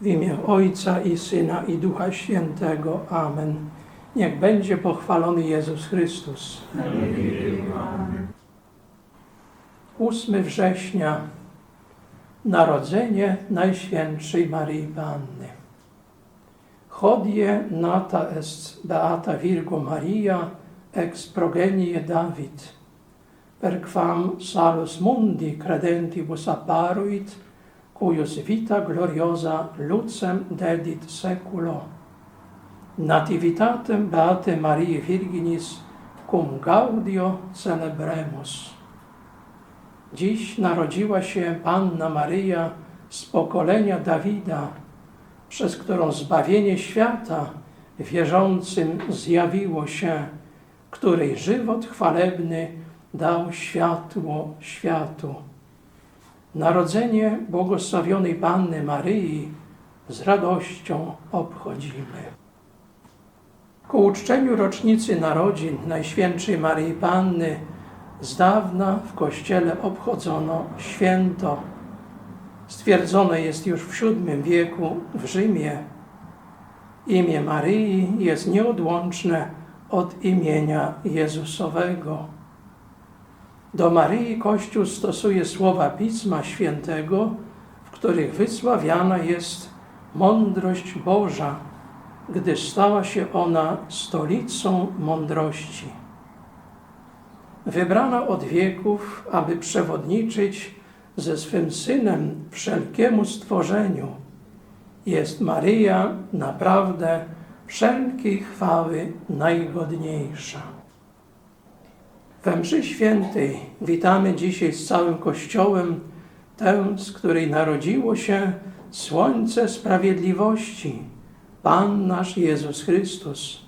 W imię Ojca i Syna i Ducha Świętego. Amen. Niech będzie pochwalony Jezus Chrystus. 8 września Narodzenie Najświętszej Maryi Panny. Hodie nata est beata Virgo Maria ex progenie David, per quam salus mundi credentibus apparuit, cuius vita gloriosa lucem dedit seculo. Nativitatem Beate Marii Virginis cum gaudio celebremus. Dziś narodziła się Panna Maryja z pokolenia Dawida, przez którą zbawienie świata wierzącym zjawiło się, której żywot chwalebny dał światło światu. Narodzenie błogosławionej Panny Maryi z radością obchodzimy. Ku uczczeniu rocznicy narodzin Najświętszej Maryi Panny z dawna w Kościele obchodzono święto. Stwierdzone jest już w VII wieku w Rzymie. Imię Maryi jest nieodłączne od imienia Jezusowego. Do Maryi Kościół stosuje słowa Pisma Świętego, w których wysławiana jest mądrość Boża, gdyż stała się ona stolicą mądrości. Wybrana od wieków, aby przewodniczyć ze swym Synem wszelkiemu stworzeniu, jest Maryja naprawdę wszelkiej chwały najgodniejsza. We mszy świętej witamy dzisiaj z całym Kościołem tę, z której narodziło się Słońce Sprawiedliwości, Pan nasz Jezus Chrystus.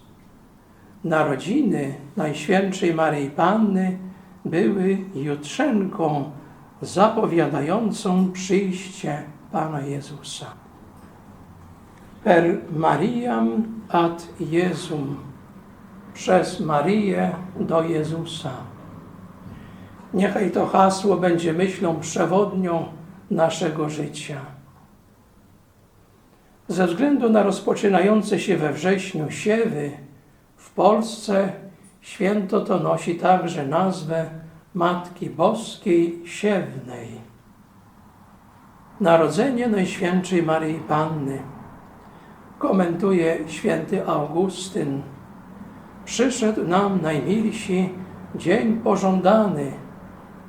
Narodziny Najświętszej Maryi Panny były jutrzenką zapowiadającą przyjście Pana Jezusa. Per Mariam ad Jezum przez Marię do Jezusa. Niechaj to hasło będzie myślą przewodnią naszego życia. Ze względu na rozpoczynające się we wrześniu siewy, w Polsce święto to nosi także nazwę Matki Boskiej Siewnej. Narodzenie Najświętszej Maryi Panny komentuje święty Augustyn. Przyszedł nam najmilsi dzień pożądany,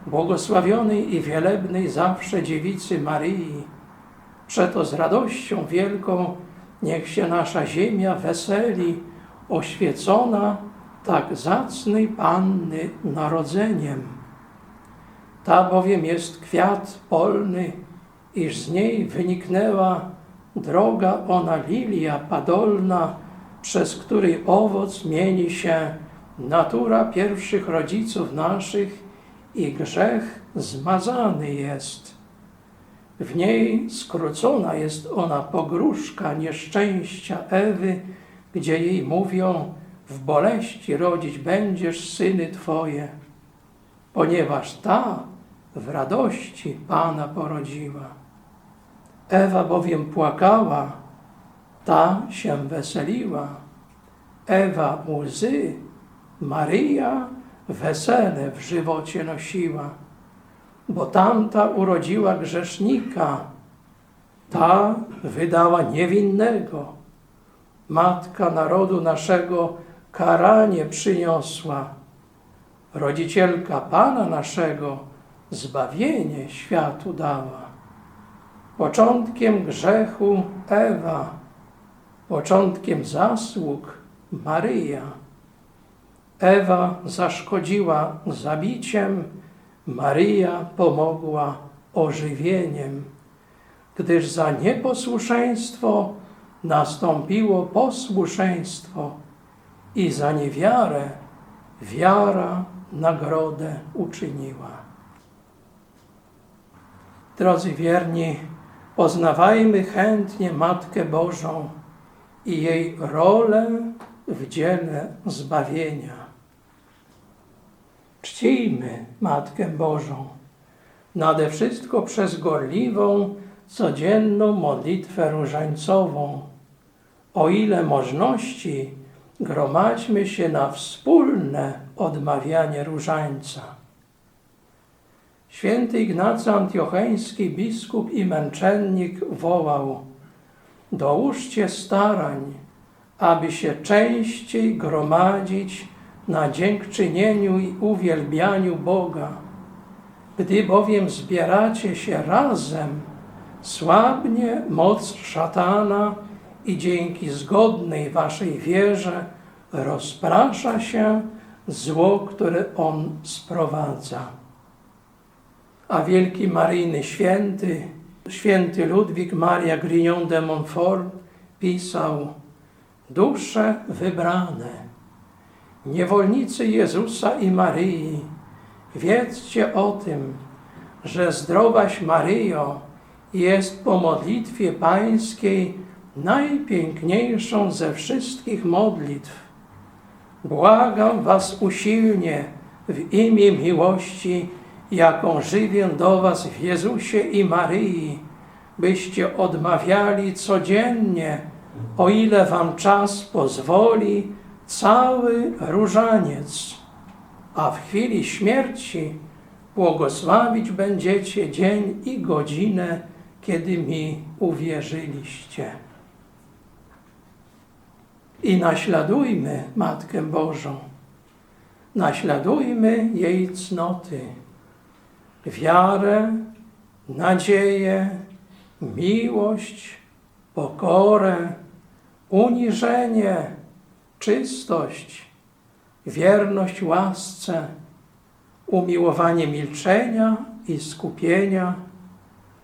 błogosławionej i wielebnej zawsze dziewicy Maryi. Przeto z radością wielką niech się nasza ziemia weseli, oświecona tak zacnej Panny narodzeniem. Ta bowiem jest kwiat polny, iż z niej wyniknęła droga ona lilia padolna, przez której owoc mieni się natura pierwszych rodziców naszych i grzech zmazany jest. W niej skrócona jest ona pogróżka nieszczęścia Ewy, gdzie jej mówią, w boleści rodzić będziesz syny Twoje, ponieważ ta w radości Pana porodziła. Ewa bowiem płakała, ta się weseliła. Ewa łzy, Maryja wesele w żywocie nosiła, bo tamta urodziła grzesznika, ta wydała niewinnego. Matka narodu naszego karanie przyniosła, rodzicielka Pana naszego zbawienie światu dała. Początkiem grzechu Ewa, początkiem zasług Maryja. Ewa zaszkodziła zabiciem, Maryja pomogła ożywieniem, gdyż za nieposłuszeństwo nastąpiło posłuszeństwo i za niewiarę wiara nagrodę uczyniła. Drodzy wierni, poznawajmy chętnie Matkę Bożą i jej rolę w dziele zbawienia. Czcijmy Matkę Bożą, nade wszystko przez gorliwą, codzienną modlitwę różańcową. O ile możności, gromadźmy się na wspólne odmawianie różańca. Święty Ignacy Antiocheński, biskup i męczennik wołał Dołóżcie starań, aby się częściej gromadzić na dziękczynieniu i uwielbianiu Boga. Gdy bowiem zbieracie się razem, słabnie moc szatana i dzięki zgodnej waszej wierze rozprasza się zło, które on sprowadza. A wielki maryjny święty, święty Ludwik Maria Grignon de Montfort pisał Dusze wybrane, niewolnicy Jezusa i Maryi, wiedzcie o tym, że zdrowaś Maryjo jest po modlitwie pańskiej najpiękniejszą ze wszystkich modlitw. Błagam was usilnie w imię miłości, jaką żywię do was w Jezusie i Maryi, byście odmawiali codziennie, o ile wam czas pozwoli, cały różaniec, a w chwili śmierci błogosławić będziecie dzień i godzinę, kiedy mi uwierzyliście. I naśladujmy Matkę Bożą, naśladujmy jej cnoty, wiarę, nadzieję, miłość, pokorę, uniżenie, czystość, wierność łasce, umiłowanie milczenia i skupienia,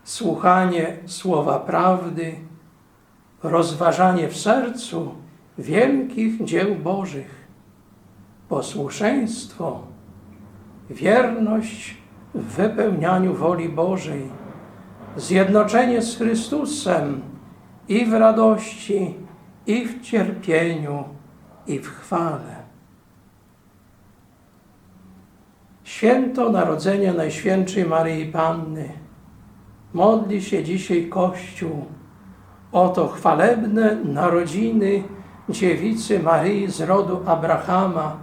słuchanie słowa prawdy, rozważanie w sercu wielkich dzieł Bożych, posłuszeństwo, wierność w wypełnianiu woli Bożej, zjednoczenie z Chrystusem i w radości, i w cierpieniu, i w chwale. Święto Narodzenia Najświętszej Maryi Panny. Modli się dzisiaj Kościół. Oto chwalebne narodziny dziewicy Maryi z rodu Abrahama,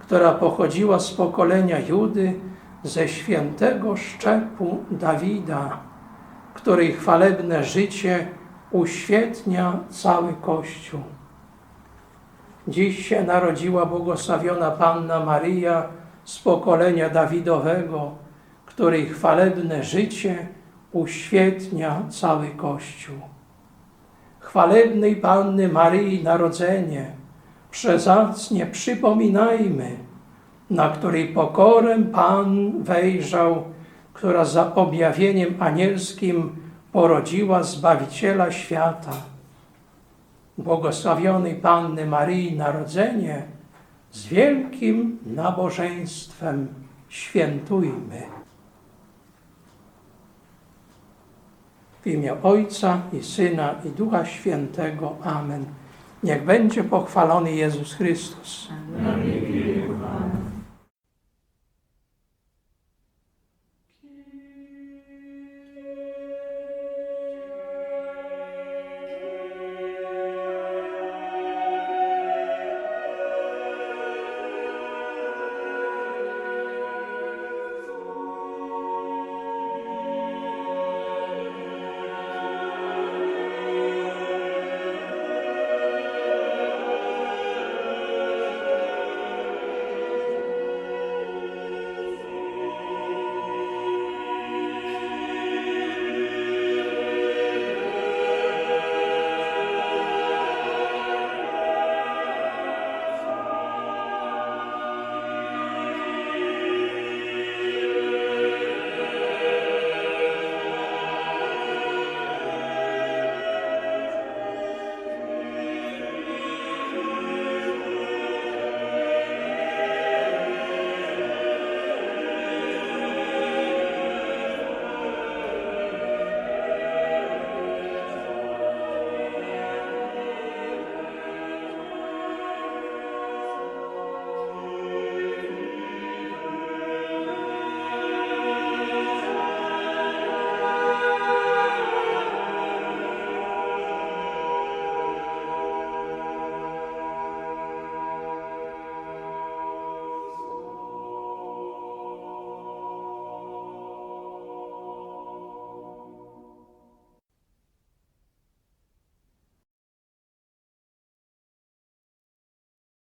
która pochodziła z pokolenia Judy ze świętego szczepu Dawida, której chwalebne życie uświetnia cały Kościół. Dziś się narodziła błogosławiona Panna Maryja z pokolenia Dawidowego, której chwalebne życie uświetnia cały Kościół. Chwalebnej Panny Maryi Narodzenie przezacnie przypominajmy, na której pokorę Pan wejrzał, która za objawieniem anielskim porodziła Zbawiciela świata. Błogosławionej Panny Maryi Narodzenie z wielkim nabożeństwem świętujmy. W imię Ojca i Syna i Ducha Świętego. Amen. Niech będzie pochwalony Jezus Chrystus. Wieki